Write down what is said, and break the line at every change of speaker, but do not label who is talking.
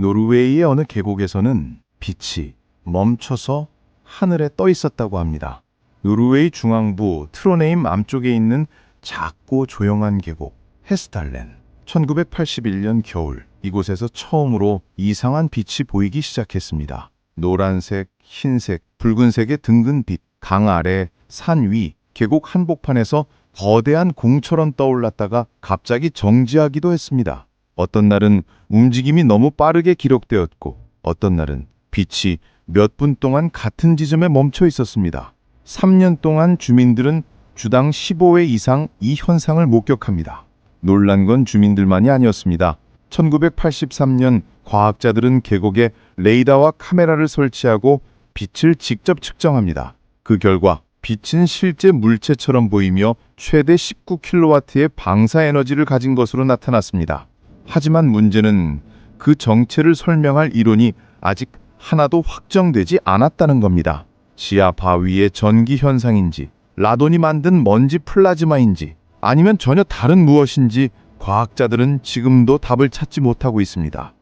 노르웨이의 어느 계곡에서는 빛이 멈춰서 하늘에 떠 있었다고 합니다. 노르웨이 중앙부 트로네임 남쪽에 있는 작고 조용한 계곡 헤스탈렌. 1981년 겨울 이곳에서 처음으로 이상한 빛이 보이기 시작했습니다. 노란색, 흰색, 붉은색의 등근 빛, 강 아래, 산 위, 계곡 한복판에서 거대한 공처럼 떠올랐다가 갑자기 정지하기도 했습니다. 어떤 날은 움직임이 너무 빠르게 기록되었고 어떤 날은 빛이 몇 분 동안 같은 지점에 멈춰 있었습니다. 3년 동안 주민들은 주당 15회 이상 이 현상을 목격합니다. 놀란 건 주민들만이 아니었습니다. 1983년 과학자들은 계곡에 레이더와 카메라를 설치하고 빛을 직접 측정합니다. 그 결과 빛은 실제 물체처럼 보이며 최대 19kW의 방사 에너지를 가진 것으로 나타났습니다. 하지만 문제는 그 정체를 설명할 이론이 아직 하나도 확정되지 않았다는 겁니다. 지하 바위의 전기 현상인지, 라돈이 만든 먼지 플라즈마인지, 아니면 전혀 다른 무엇인지 과학자들은 지금도 답을 찾지 못하고 있습니다.